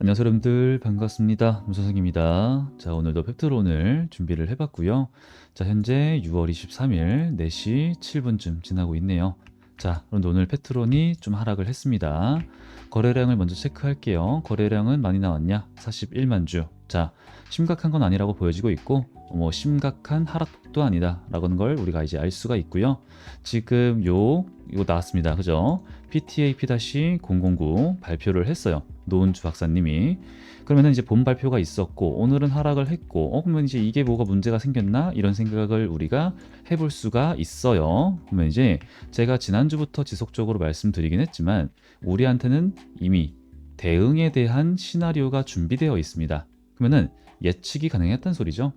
안녕하세요 여러분들. 반갑습니다. 문선생입니다. 자 오늘도 펩트론을 준비를 해봤고요. 자 현재 6월 23일 4시 7분쯤 지나고 있네요. 자 그런데 오늘 페트론이 좀 하락을 했습니다. 거래량을 먼저 체크할게요. 거래량은 많이 나왔냐? 41만 주 자 심각한 건 아니라고 보여지고 있고 뭐 심각한 하락도 아니다 라는 걸 우리가 이제 알 수가 있고요. 지금 요 이거 나왔습니다. 그죠? PTAP-009 발표를 했어요 노은주 박사님이. 그러면 이제 본 발표가 있었고 오늘은 하락을 했고 어 그러면 이제 이게 뭐가 문제가 생겼나? 이런 생각을 우리가 해볼 수가 있어요. 그러면 이제 제가 지난주부터 지속적으로 말씀드리긴 했지만 우리한테는 이미 대응에 대한 시나리오가 준비되어 있습니다. 그러면은 예측이 가능했단 소리죠?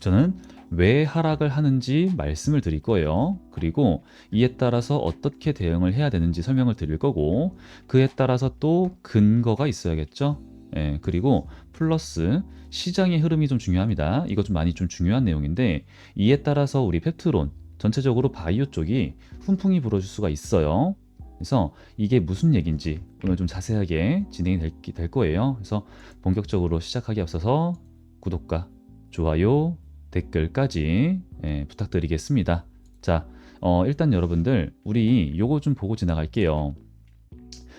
저는 왜 하락을 하는지 말씀을 드릴 거예요. 그리고 이에 따라서 어떻게 대응을 해야 되는지 설명을 드릴 거고, 그에 따라서 또 근거가 있어야겠죠. 예, 그리고 플러스 시장의 흐름이 좀 중요합니다. 이거 좀 많이 좀 중요한 내용인데, 이에 따라서 우리 펩트론, 전체적으로 바이오 쪽이 훈풍이 불어줄 수가 있어요. 그래서 이게 무슨 얘기인지 오늘 좀 자세하게 진행이 될, 될 거예요. 그래서 본격적으로 시작하기 앞서서 구독과 좋아요, 댓글까지 예, 부탁드리겠습니다. 자, 어, 일단 여러분들 우리 요거 좀 보고 지나갈게요.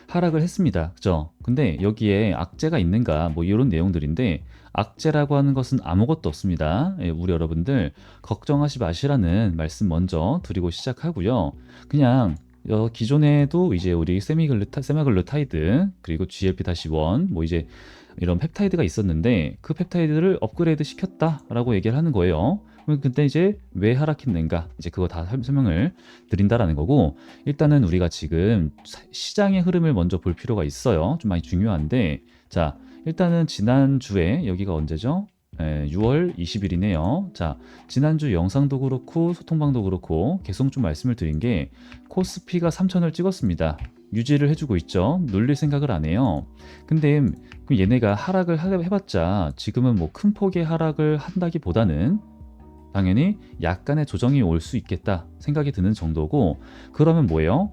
하락을 했습니다. 그죠? 근데 여기에 악재가 있는가 뭐 이런 내용들인데 악재라고 하는 것은 아무것도 없습니다. 예, 우리 여러분들 걱정하지 마시라는 말씀 먼저 드리고 시작하고요. 그냥 어, 기존에도 이제 우리 세미글루타, 세마글루타이드 그리고 GLP-1 뭐 이제 이런 펩타이드가 있었는데 그 펩타이드를 업그레이드 시켰다라고 얘기를 하는 거예요. 근데 이제 왜 하락했는가 이제 그거 다 설명을 드린다라는 거고 일단은 우리가 지금 시장의 흐름을 먼저 볼 필요가 있어요. 좀 많이 중요한데 자 일단은 지난 주에 여기가 언제죠? 예, 6월 20일이네요. 자, 지난주 영상도 그렇고 소통방도 그렇고 계속 좀 말씀을 드린 게 코스피가 3천을 찍었습니다. 유지를 해주고 있죠. 놀릴 생각을 안 해요. 근데 얘네가 하락을 해봤자 지금은 뭐 큰 폭의 하락을 한다기보다는 당연히 약간의 조정이 올 수 있겠다 생각이 드는 정도고 그러면 뭐예요?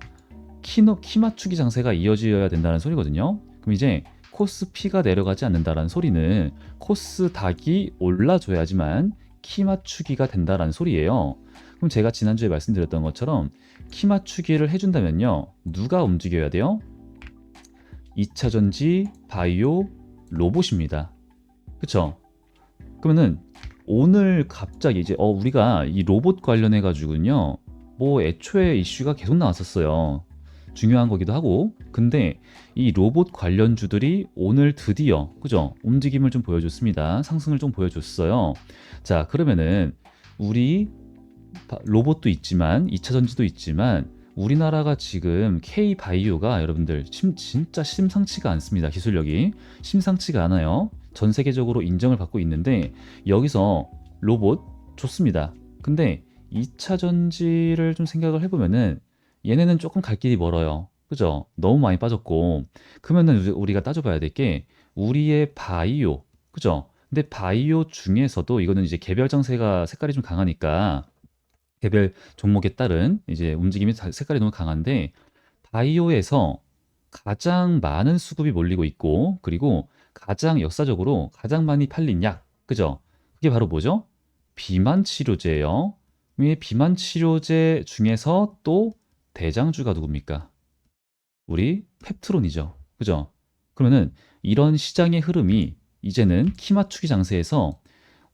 키노, 키 맞추기 장세가 이어져야 된다는 소리거든요. 그럼 이제 코스피가 내려가지 않는다라는 소리는 코스 닥이 올라줘야지만 키 맞추기가 된다라는 소리예요. 그럼 제가 지난주에 말씀드렸던 것처럼 키 맞추기를 해준다면요. 누가 움직여야 돼요? 2차 전지, 바이오, 로봇입니다. 그쵸? 그러면은 오늘 갑자기 이제 어 우리가 이 로봇 관련해 가지고는요. 뭐 애초에 이슈가 계속 나왔었어요. 중요한 거기도 하고 근데 이 로봇 관련주들이 오늘 드디어 그죠 움직임을 좀 보여줬습니다 상승을 좀 보여줬어요 자 그러면은 우리 로봇도 있지만 2차 전지도 있지만 우리나라가 지금 K-바이오가 여러분들 심, 진짜 심상치가 않습니다. 기술력이 심상치가 않아요. 전 세계적으로 인정을 받고 있는데 여기서 로봇 좋습니다. 근데 2차 전지를 좀 생각을 해보면은 얘네는 조금 갈 길이 멀어요. 그죠? 너무 많이 빠졌고 그러면은 우리가 따져봐야 될 게 우리의 바이오 그죠? 근데 바이오 중에서도 이거는 이제 개별 정세가 색깔이 좀 강하니까 개별 종목에 따른 이제 움직임이 색깔이 너무 강한데 바이오에서 가장 많은 수급이 몰리고 있고 그리고 가장 역사적으로 가장 많이 팔린 약 그죠? 그게 바로 뭐죠? 비만 치료제예요. 이 비만 치료제 중에서 또 대장주가 누굽니까? 우리 펩트론이죠. 그죠? 그러면은 이런 시장의 흐름이 이제는 키 맞추기 장세에서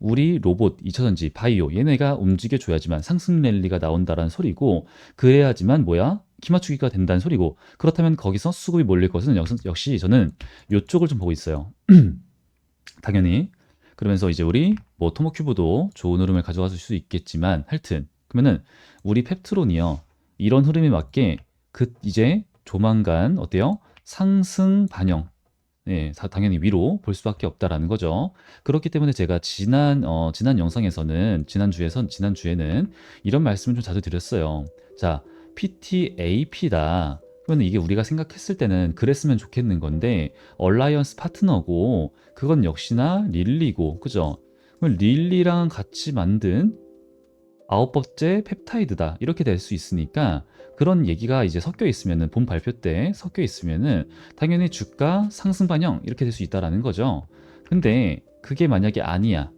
우리 로봇, 2차전지, 바이오 얘네가 움직여줘야지만 상승 랠리가 나온다라는 소리고 그래야지만 뭐야? 키 맞추기가 된다는 소리고 그렇다면 거기서 수급이 몰릴 것은 역시 저는 이쪽을 좀 보고 있어요. 당연히 그러면서 이제 우리 뭐 토모큐브도 좋은 흐름을 가져갈 수 있겠지만 하여튼 그러면은 우리 펩트론이요 이런 흐름에 맞게 그 이제 조만간 어때요? 상승 반영 네, 당연히 위로 볼 수밖에 없다라는 거죠. 그렇기 때문에 제가 지난 어, 지난 영상에서는 지난 주에선 지난 주에는 이런 말씀을 좀 자주 드렸어요. 자, PTAP다. 그러면 이게 우리가 생각했을 때는 그랬으면 좋겠는 건데 얼라이언스 파트너고 그건 역시나 릴리고 그죠? 그럼 릴리랑 같이 만든 아홉 번째 펩타이드다 이렇게 될 수 있으니까 그런 얘기가 이제 섞여 있으면은 본 발표 때 섞여 있으면은 당연히 주가 상승 반영 이렇게 될 수 있다라는 거죠. 근데 그게 만약에 아니야.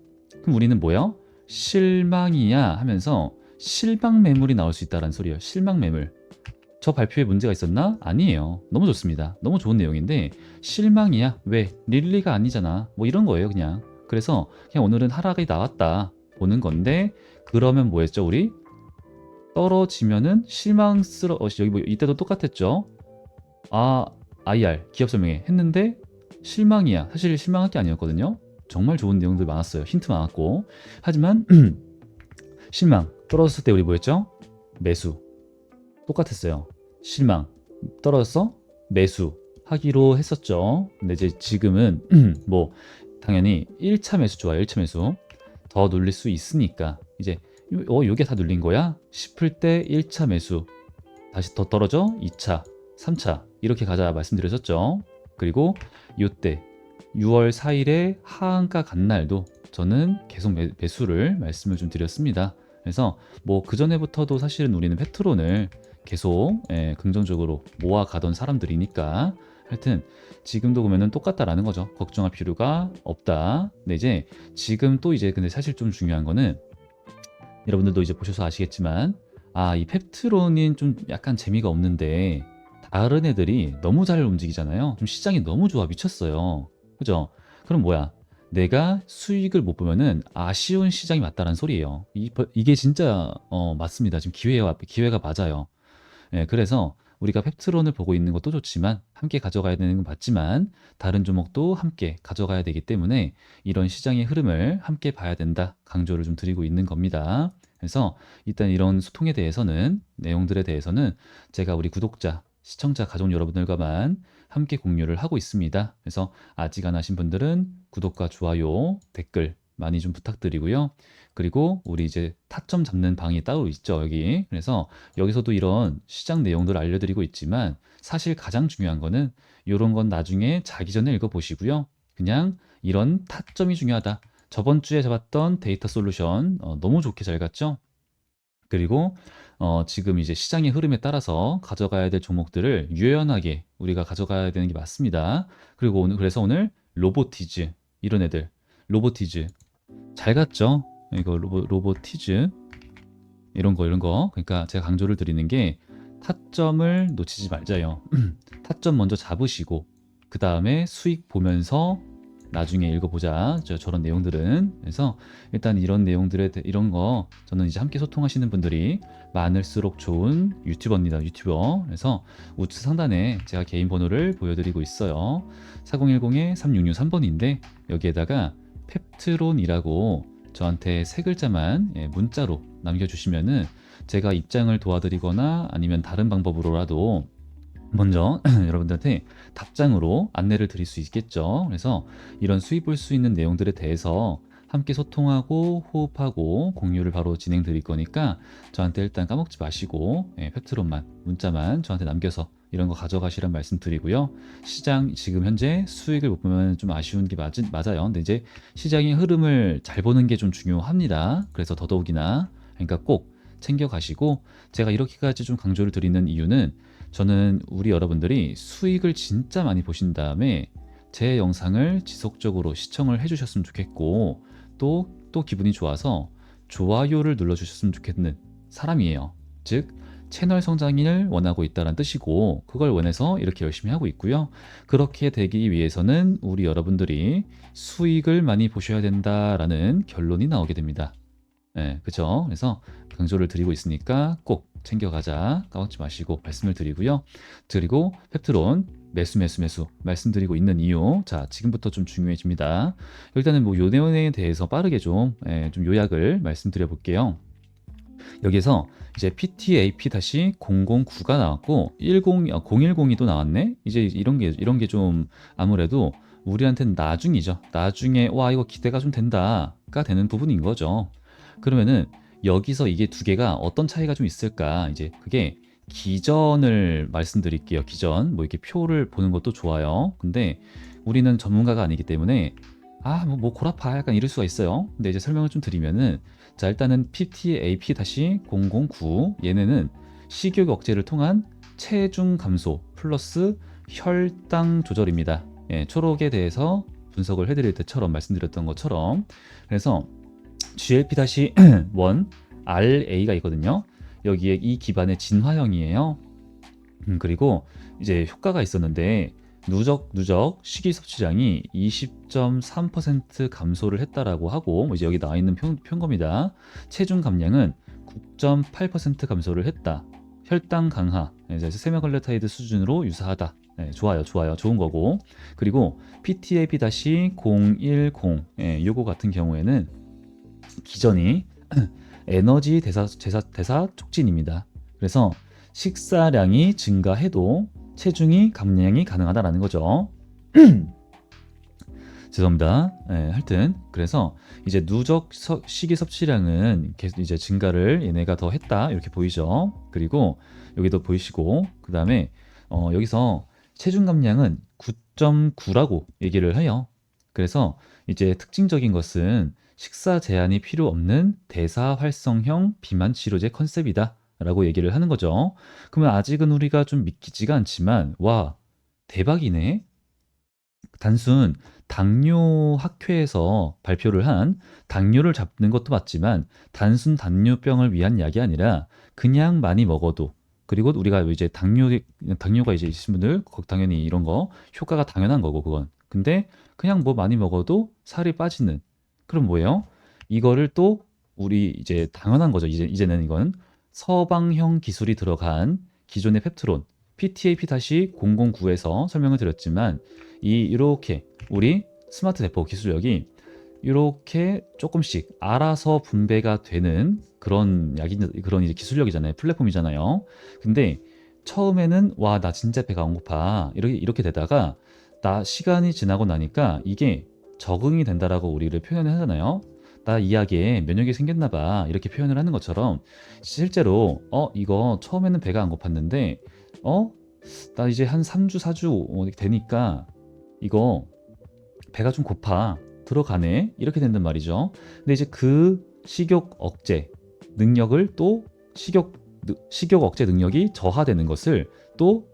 그럼 우리는 뭐요? 실망이야 하면서 실망 매물이 나올 수 있다라는 소리예요. 실망 매물. 저 발표에 문제가 있었나? 아니에요. 너무 좋습니다. 너무 좋은 내용인데 실망이야. 왜? 릴리가 아니잖아. 뭐 이런 거예요, 그냥. 그래서 그냥 오늘은 하락이 나왔다 보는 건데 그러면 뭐였죠, 우리? 떨어지면은 실망스러 어 여기 뭐 이때도 똑같았죠. 아, IR 기업 설명회 했는데 실망이야. 사실 실망할 게 아니었거든요. 정말 좋은 내용들 많았어요. 힌트 많았고. 하지만 실망 떨어졌을 때 우리 뭐였죠? 매수 똑같았어요. 실망 떨어졌어? 매수 하기로 했었죠. 근데 이제 지금은 뭐 당연히 1차 매수 좋아요. 1차 매수 더 눌릴 수 있으니까 이제 어 요게 다 눌린 거야? 싶을 때 1차 매수 다시 더 떨어져 2차 3차 이렇게 가자 말씀드렸었죠. 그리고 요때 6월 4일에 하한가 간 날도 저는 계속 매, 매수를 말씀을 좀 드렸습니다. 그래서 뭐 그 전에부터도 사실은 우리는 페트론을 계속 예, 긍정적으로 모아가던 사람들이니까 하여튼 지금도 보면은 똑같다라는 거죠. 걱정할 필요가 없다. 근데 이제 지금 또 이제 근데 사실 좀 중요한 거는 여러분들도 이제 보셔서 아시겠지만 아 이 펩트론인 좀 약간 재미가 없는데 다른 애들이 너무 잘 움직이잖아요. 좀 시장이 너무 좋아 미쳤어요. 그죠? 그럼 뭐야? 내가 수익을 못 보면은 아쉬운 시장이 맞다는 소리예요. 이, 이게 진짜 어, 맞습니다. 지금 기회가 기회가 맞아요. 예, 그래서 우리가 펩트론을 보고 있는 것도 좋지만 함께 가져가야 되는 건 맞지만 다른 종목도 함께 가져가야 되기 때문에 이런 시장의 흐름을 함께 봐야 된다 강조를 좀 드리고 있는 겁니다. 그래서 일단 이런 소통에 대해서는 내용들에 대해서는 제가 우리 구독자 시청자 가족 여러분들과만 함께 공유를 하고 있습니다. 그래서 아직 안 하신 분들은 구독과 좋아요, 댓글 많이 좀 부탁드리고요. 그리고 우리 이제 타점 잡는 방이 따로 있죠, 여기. 그래서 여기서도 이런 시장 내용들을 알려드리고 있지만 사실 가장 중요한 거는 이런 건 나중에 자기 전에 읽어보시고요. 그냥 이런 타점이 중요하다. 저번 주에 잡았던 데이터 솔루션 어, 너무 좋게 잘 갔죠? 그리고 어, 지금 이제 시장의 흐름에 따라서 가져가야 될 종목들을 유연하게 우리가 가져가야 되는 게 맞습니다. 그리고 오늘 그래서 오늘 로보티즈 이런 애들 로보티즈 잘 갔죠? 이거 로보, 로보티즈 이런 거 이런 거 그러니까 제가 강조를 드리는 게 타점을 놓치지 말자요. 타점 먼저 잡으시고 그 다음에 수익 보면서 나중에 읽어보자. 저, 저런 내용들은. 그래서 일단 이런 내용들에 대- 이런 거 저는 이제 함께 소통하시는 분들이 많을수록 좋은 유튜버입니다. 유튜버. 그래서 우측 상단에 제가 개인 번호를 보여드리고 있어요. 4010에 3663번인데 여기에다가 펩트론이라고 저한테 세 글자만 예, 문자로 남겨주시면은 제가 입장을 도와드리거나 아니면 다른 방법으로라도 먼저 여러분들한테 답장으로 안내를 드릴 수 있겠죠. 그래서 이런 수입 볼 수 있는 내용들에 대해서 함께 소통하고 호흡하고 공유를 바로 진행 드릴 거니까 저한테 일단 까먹지 마시고 예, 팩트론만 문자만 저한테 남겨서 이런 거 가져가시란 말씀 드리고요. 시장 지금 현재 수익을 못 보면 좀 아쉬운 게 맞, 맞아요. 근데 이제 시장의 흐름을 잘 보는 게 좀 중요합니다. 그래서 더더욱이나 그러니까 꼭 챙겨 가시고 제가 이렇게까지 좀 강조를 드리는 이유는 저는 우리 여러분들이 수익을 진짜 많이 보신 다음에 제 영상을 지속적으로 시청을 해주셨으면 좋겠고 또, 또 기분이 좋아서 좋아요를 눌러주셨으면 좋겠는 사람이에요. 즉, 채널 성장을 원하고 있다는 뜻이고 그걸 원해서 이렇게 열심히 하고 있고요. 그렇게 되기 위해서는 우리 여러분들이 수익을 많이 보셔야 된다라는 결론이 나오게 됩니다. 네, 그죠? 그래서 강조를 드리고 있으니까 꼭 챙겨가자 까먹지 마시고 말씀을 드리고요. 그리고 펩트론 매수 매수 매수 말씀드리고 있는 이유 자 지금부터 좀 중요해집니다. 일단은 뭐요 내용에 대해서 빠르게 좀, 예, 좀 요약을 말씀드려 볼게요. 여기서 이제 PTAP-009가 나왔고 10 010이 또 나왔네. 이제 이런 게 이런 게 좀 아무래도 우리한테는 나중이죠. 나중에 와 이거 기대가 좀 된다가 되는 부분인 거죠. 그러면은 여기서 이게 두 개가 어떤 차이가 좀 있을까? 이제 그게 기전을 말씀드릴게요. 기전. 뭐 이렇게 표를 보는 것도 좋아요. 근데 우리는 전문가가 아니기 때문에 아, 뭐, 뭐 고라파 약간 이럴 수가 있어요. 근데 이제 설명을 좀 드리면은 자, 일단은 PTAP-009 얘네는 식욕 억제를 통한 체중 감소 플러스 혈당 조절입니다. 예, 초록에 대해서 분석을 해드릴 때처럼 말씀드렸던 것처럼 그래서 GLP-1 RA가 있거든요. 여기에 이 기반의 진화형이에요. 음, 그리고 이제 효과가 있었는데 누적 누적 식이 섭취량이 20.3% 감소를 했다라고 하고 뭐 이제 여기 나와 있는 편, 편검이다. 체중 감량은 9.8% 감소를 했다. 혈당 강화, 이제 세메갈레타이드 수준으로 유사하다. 네, 좋아요, 좋아요, 좋은 거고. 그리고 PTAP-010, 예, 요거 같은 경우에는 기전이 에너지 대사, 대사, 대사 촉진입니다. 그래서 식사량이 증가해도 체중이 감량이 가능하다라는 거죠. 죄송합니다. 네, 하여튼 그래서 이제 누적 서, 식이 섭취량은 계속 이제 증가를 얘네가 더 했다 이렇게 보이죠. 그리고 여기도 보이시고 그 다음에 어, 여기서 체중 감량은 9.9라고 얘기를 해요. 그래서 이제 특징적인 것은 식사 제한이 필요 없는 대사 활성형 비만 치료제 컨셉이다. 라고 얘기를 하는 거죠. 그러면 아직은 우리가 좀 믿기지가 않지만, 와, 대박이네? 단순 당뇨 학회에서 발표를 한 당뇨를 잡는 것도 맞지만, 단순 당뇨병을 위한 약이 아니라, 그냥 많이 먹어도, 그리고 우리가 이제 당뇨, 당뇨가 이제 있으신 분들, 당연히 이런 거, 효과가 당연한 거고, 그건. 근데 그냥 뭐 많이 먹어도 살이 빠지는. 그럼 뭐예요? 이거를 또 우리 이제 당연한 거죠. 이제, 이제는 이건 서방형 기술이 들어간 기존의 펩트론 PTAP-009에서 설명을 드렸지만 이 이렇게 우리 스마트 대포 기술력이 이렇게 조금씩 알아서 분배가 되는 그런 약이 그런 이제 기술력이잖아요. 플랫폼이잖아요. 근데 처음에는 와 나 진짜 배가 안 고파 이렇게 이렇게 되다가 나 시간이 지나고 나니까 이게 적응이 된다라고 우리를 표현을 하잖아요. 나 이야기에 면역이 생겼나 봐. 이렇게 표현을 하는 것처럼 실제로 어 이거 처음에는 배가 안 고팠는데 어? 나 이제 한 3주 4주 되니까 이거 배가 좀 고파. 들어가네. 이렇게 된단 말이죠. 근데 이제 그 식욕 억제 능력을 또 식욕 식욕 억제 능력이 저하되는 것을 또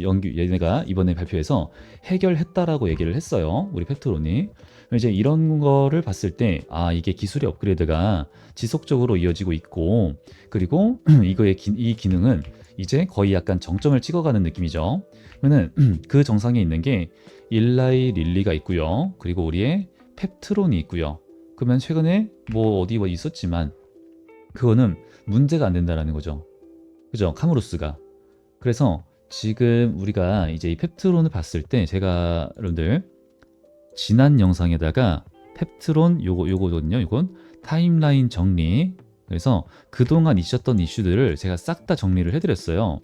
연구 얘네가 이번에 발표해서 해결했다라고 얘기를 했어요 우리 팩트론이 이제 이런 거를 봤을 때, 아, 이게 기술의 업그레이드가 지속적으로 이어지고 있고, 그리고 이거의 기, 이 기능은 이제 거의 약간 정점을 찍어가는 느낌이죠. 그러면 그 정상에 있는 게 일라이 릴리가 있고요. 그리고 우리의 펩트론이 있고요. 그러면 최근에 뭐 어디 뭐 있었지만, 그거는 문제가 안 된다라는 거죠. 그죠? 카무루스가. 그래서 지금 우리가 이제 이 펩트론을 봤을 때 제가 여러분들 지난 영상에다가 펩트론 요거 요거거든요. 이건 타임라인 정리. 그래서 그동안 있었던 이슈들을 제가 싹 다 정리를 해드렸어요.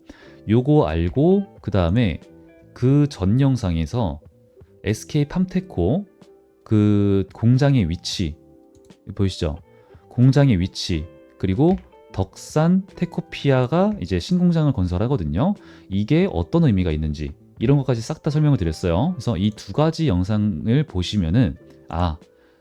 요거 알고 그 다음에 그 전 영상에서 SK 팜테코 그 공장의 위치 보이시죠? 공장의 위치 그리고 덕산 테코피아가 이제 신공장을 건설하거든요. 이게 어떤 의미가 있는지 이런 것까지 싹 다 설명을 드렸어요. 그래서 이 두 가지 영상을 보시면은 아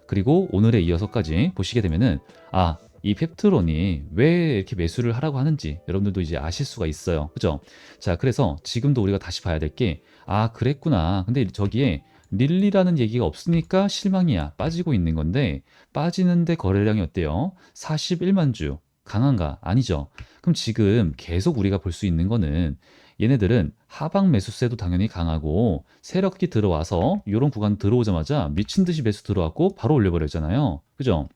그리고 오늘에 이어서까지 보시게 되면은 아 이 펩트론이 왜 이렇게 매수를 하라고 하는지 여러분들도 이제 아실 수가 있어요. 그죠? 자, 그래서 지금도 우리가 다시 봐야 될 게, 아, 그랬구나. 근데 저기에 릴리라는 얘기가 없으니까 실망이야. 빠지고 있는 건데, 빠지는데 거래량이 어때요? 41만 주. 강한가? 아니죠. 그럼 지금 계속 우리가 볼 수 있는 거는 얘네들은 하방 매수세도 당연히 강하고 세력이 들어와서 이런 구간 들어오자마자 미친 듯이 매수 들어왔고 바로 올려버렸잖아요. 그죠?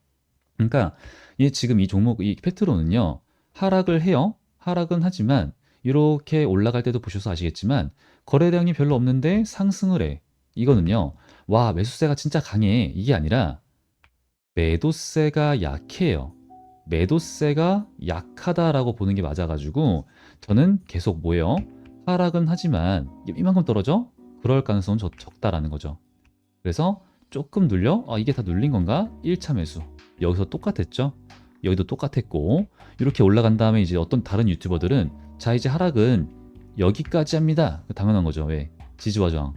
그러니까 얘 지금 이 종목 이 페트로는요 하락을 해요. 하락은 하지만 이렇게 올라갈 때도 보셔서 아시겠지만 거래량이 별로 없는데 상승을 해. 이거는요. 와 매수세가 진짜 강해. 이게 아니라 매도세가 약해요. 매도세가 약하다라고 보는 게 맞아가지고 저는 계속 뭐예요? 하락은 하지만 이만큼 떨어져? 그럴 가능성은 적, 적다라는 거죠. 그래서 조금 눌려? 아, 이게 다 눌린 건가? 1차 매수. 여기서 똑같았죠? 여기도 똑같았고 이렇게 올라간 다음에 이제 어떤 다른 유튜버들은 자 이제 하락은 여기까지 합니다. 당연한 거죠. 왜? 지지와 저항.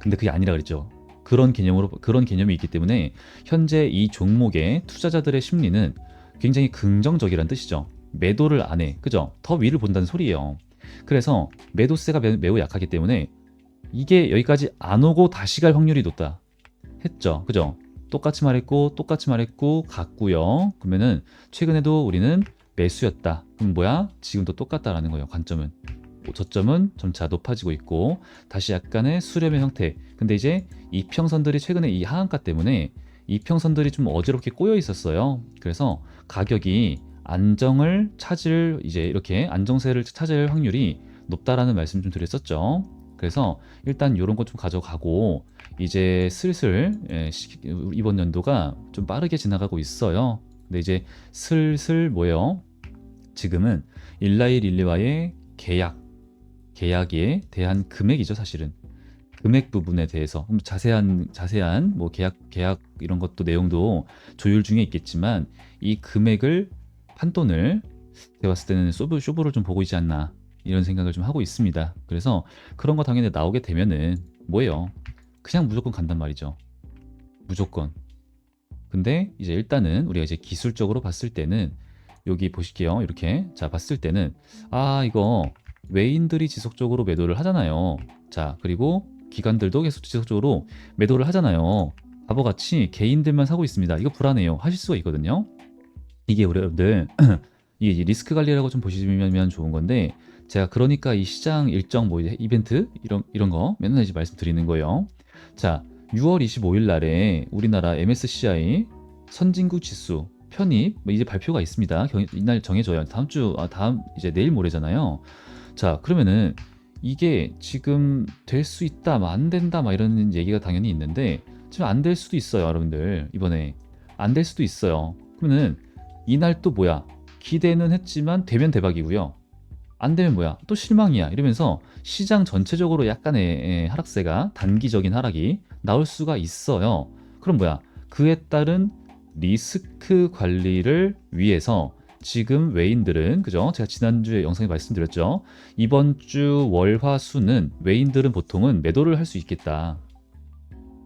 근데 그게 아니라 그랬죠. 그런 개념으로 그런 개념이 있기 때문에 현재 이 종목의 투자자들의 심리는 굉장히 긍정적이란 뜻이죠. 매도를 안 해. 그죠? 더 위를 본다는 소리예요. 그래서 매도세가 매- 매우 약하기 때문에 이게 여기까지 안 오고 다시 갈 확률이 높다. 했죠. 그죠? 똑같이 말했고 똑같이 말했고 같고요. 그러면은 최근에도 우리는 매수였다. 그럼 뭐야? 지금도 똑같다라는 거예요. 관점은. 저점은 점차 높아지고 있고 다시 약간의 수렴의 형태. 근데 이제 이평선들이 최근에 이 하한가 때문에 이평선들이 좀 어지럽게 꼬여 있었어요. 그래서 가격이 안정을 찾을 이제 이렇게 안정세를 찾을 확률이 높다라는 말씀 좀 드렸었죠. 그래서 일단 이런 것 좀 가져가고 이제 슬슬 예, 시- 이번 연도가 좀 빠르게 지나가고 있어요. 근데 이제 슬슬 뭐예요? 지금은 일라이 릴리와의 계약, 계약에 대한 금액이죠, 사실은. 금액 부분에 대해서 좀 자세한 자세한 뭐 계약 계약 이런 것도 내용도 조율 중에 있겠지만 이 금액을 판돈을 제가 봤을 때는 쇼부 쇼부를 좀 보고 있지 않나 이런 생각을 좀 하고 있습니다. 그래서 그런 거 당연히 나오게 되면은 뭐예요? 그냥 무조건 간단 말이죠. 무조건. 근데 이제 일단은 우리가 이제 기술적으로 봤을 때는 여기 보실게요. 이렇게 자 봤을 때는 아 이거 외인들이 지속적으로 매도를 하잖아요. 자 그리고 기관들도 계속 지속적으로 매도를 하잖아요. 바보같이 개인들만 사고 있습니다. 이거 불안해요. 하실 수가 있거든요. 이게 우리 여러분들 이게 리스크 관리라고 좀 보시면 좋은 건데 제가 그러니까 이 시장 일정 뭐 이벤트 이런 이런 거 맨날 이제 말씀드리는 거예요. 자, 6월 25일 날에 우리나라 MSCI 선진국 지수 편입 뭐 이제 발표가 있습니다. 경- 이날 정해져요. 다음 주 아, 다음 이제 내일 모레잖아요. 자, 그러면은 이게 지금 될 수 있다, 뭐 안 된다, 막 이런 얘기가 당연히 있는데 지금 안 될 수도 있어요, 여러분들 이번에 안 될 수도 있어요. 그러면은 이날 또 뭐야? 기대는 했지만 되면 대박이고요. 안 되면 뭐야? 또 실망이야. 이러면서 시장 전체적으로 약간의 예, 하락세가 단기적인 하락이 나올 수가 있어요. 그럼 뭐야? 그에 따른 리스크 관리를 위해서 지금 외인들은 그죠? 제가 지난주에 영상에 말씀드렸죠. 이번 주 월화수는 외인들은 보통은 매도를 할 수 있겠다.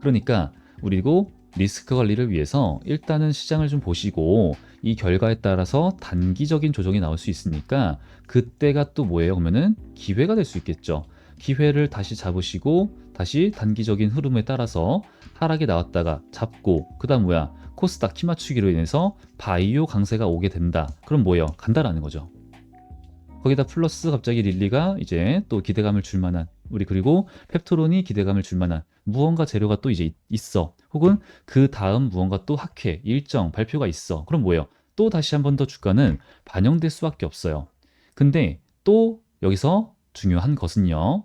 그러니까 우리고 리스크 관리를 위해서 일단은 시장을 좀 보시고 이 결과에 따라서 단기적인 조정이 나올 수 있으니까 그때가 또 뭐예요? 그러면은 기회가 될 수 있겠죠. 기회를 다시 잡으시고 다시 단기적인 흐름에 따라서 하락이 나왔다가 잡고 그다음 뭐야? 코스닥 키 맞추기로 인해서 바이오 강세가 오게 된다. 그럼 뭐예요? 간다라는 거죠. 거기다 플러스 갑자기 릴리가 이제 또 기대감을 줄 만한 우리 그리고 펩토론이 기대감을 줄 만한 무언가 재료가 또 이제 있어. 혹은 그 다음 무언가 또 학회 일정 발표가 있어. 그럼 뭐예요? 또 다시 한 번 더 주가는 반영될 수밖에 없어요. 근데 또 여기서 중요한 것은요.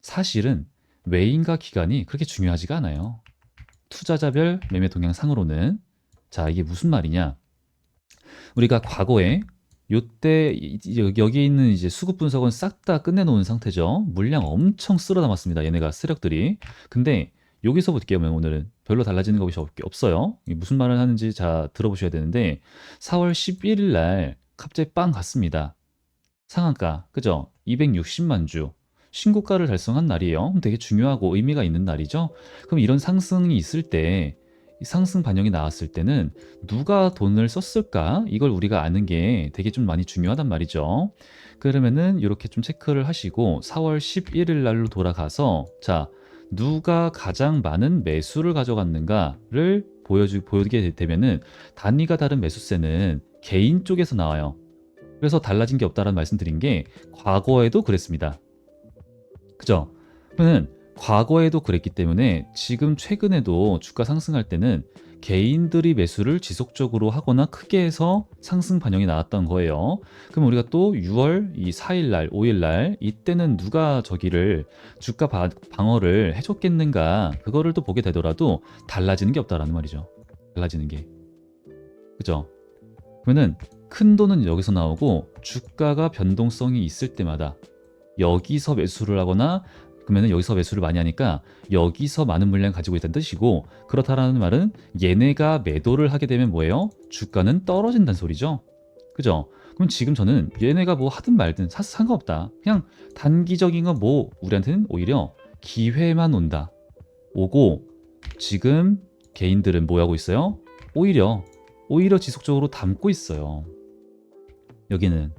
사실은 외인과 기관이 그렇게 중요하지가 않아요. 투자자별 매매 동향 상으로는 자 이게 무슨 말이냐? 우리가 과거에 요때 여기- 있는 이제 수급 분석은 싹 다 끝내놓은 상태죠. 물량 엄청 쓸어 담았습니다. 얘네가 세력들이. 근데 여기서 볼게요. 오늘은 별로 달라지는 것이 없- 없어요. 무슨 말을 하는지 자 들어보셔야 되는데 4월 11일 날 갑자기 빵 갔습니다. 상한가 그죠? 260만 주 신고가를 달성한 날이에요. 되게 중요하고 의미가 있는 날이죠. 그럼 이런 상승이 있을 때, 이 상승 반영이 나왔을 때는 누가 돈을 썼을까? 이걸 우리가 아는 게 되게 좀 많이 중요하단 말이죠. 그러면은 이렇게 좀 체크를 하시고 4월 11일 날로 돌아가서 자, 누가 가장 많은 매수를 가져갔는가를 보여주, 보여주게 되면은 단위가 다른 매수세는 개인 쪽에서 나와요. 그래서 달라진 게 없다라는 말씀 드린 게 과거에도 그랬습니다. 그죠? 그러면 과거에도 그랬기 때문에 지금 최근에도 주가 상승할 때는 개인들이 매수를 지속적으로 하거나 크게 해서 상승 반영이 나왔던 거예요. 그럼 우리가 또 6월 이 4일 날, 5일 날 이때는 누가 저기를 주가 바- 방어를 해줬겠는가 그거를 또 보게 되더라도 달라지는 게 없다라는 말이죠. 달라지는 게. 그죠? 그러면은 큰 돈은 여기서 나오고 주가가 변동성이 있을 때마다 여기서 매수를 하거나 그러면 여기서 매수를 많이 하니까 여기서 많은 물량 가지고 있다는 뜻이고 그렇다라는 말은 얘네가 매도를 하게 되면 뭐예요? 주가는 떨어진다는 소리죠. 그죠? 그럼 지금 저는 얘네가 뭐 하든 말든 사 상관없다. 그냥 단기적인 거뭐 우리한테는 오히려 기회만 온다. 오고 지금 개인들은 뭐 하고 있어요? 오히려 오히려 지속적으로 담고 있어요. 여기는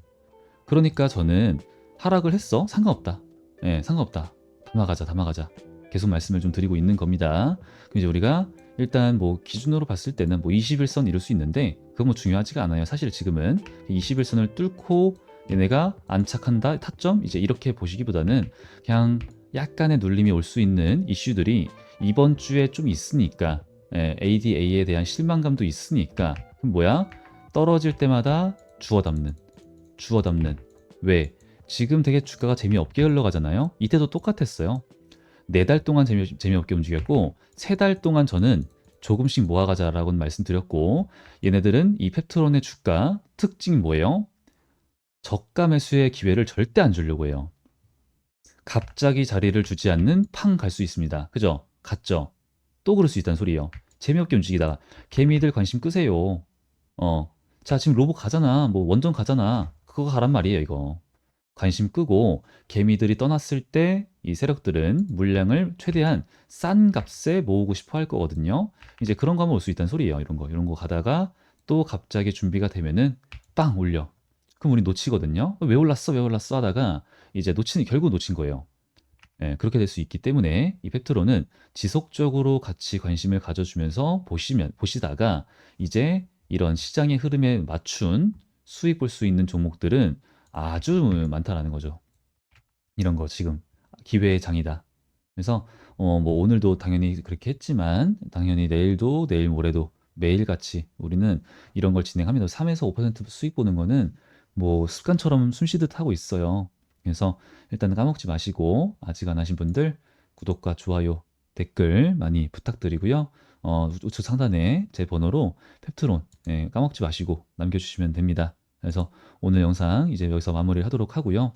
그러니까 저는 하락을 했어 상관없다. 예, 상관없다. 담아가자, 담아가자. 계속 말씀을 좀 드리고 있는 겁니다. 그럼 이제 우리가 일단 뭐 기준으로 봤을 때는 뭐 21선 이룰 수 있는데 그거 뭐 중요하지가 않아요. 사실 지금은 21선을 뚫고 얘네가 안착한다 타점 이제 이렇게 보시기보다는 그냥 약간의 눌림이 올 수 있는 이슈들이 이번 주에 좀 있으니까 예, ADA에 대한 실망감도 있으니까 그럼 뭐야 떨어질 때마다 주워 담는 주워 담는 왜 지금 되게 주가가 재미없게 흘러가잖아요 이때도 똑같았어요 네 달 동안 재미, 재미없게 움직였고 세 달 동안 저는 조금씩 모아가자라고 말씀드렸고 얘네들은 이 펩트론의 주가 특징이 뭐예요? 저가 매수의 기회를 절대 안 주려고 해요. 갑자기 자리를 주지 않는 팡 갈 수 있습니다. 그죠? 갔죠? 또 그럴 수 있다는 소리예요. 재미없게 움직이다가 개미들 관심 끄세요. 어. 자, 지금 로봇 가잖아. 뭐 원전 가잖아. 그거 가란 말이에요, 이거. 관심 끄고 개미들이 떠났을 때 이 세력들은 물량을 최대한 싼 값에 모으고 싶어 할 거거든요. 이제 그런 거 하면 올 수 있다는 소리예요. 이런 거. 이런 거 가다가 또 갑자기 준비가 되면은 빵 올려. 그럼 우리 놓치거든요. 왜 올랐어? 왜 올랐어? 하다가 이제 놓치는 결국 놓친 거예요. 예, 그렇게 될 수 있기 때문에 이 팩트로는 지속적으로 같이 관심을 가져주면서 보시면 보시다가 이제 이런 시장의 흐름에 맞춘 수익 볼 수 있는 종목들은 아주 많다라는 거죠. 이런 거 지금 기회의 장이다. 그래서 어, 뭐 오늘도 당연히 그렇게 했지만 당연히 내일도 내일 모레도 매일같이 우리는 이런 걸 진행하면서 3에서 5% 수익 보는 거는 뭐 습관처럼 숨 쉬듯 하고 있어요. 그래서 일단 까먹지 마시고 아직 안 하신 분들 구독과 좋아요, 댓글 많이 부탁드리고요. 어, 우측 상단에 제 번호로 펩트론 예, 까먹지 마시고 남겨주시면 됩니다. 그래서 오늘 영상 이제 여기서 마무리 하도록 하고요.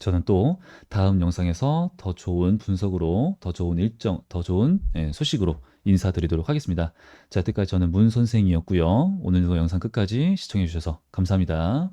저는 또 다음 영상에서 더 좋은 분석으로 더 좋은 일정, 더 좋은 예, 소식으로 인사드리도록 하겠습니다. 자, 여태까지 저는 문 선생이었고요. 오늘도 영상 끝까지 시청해 주셔서 감사합니다.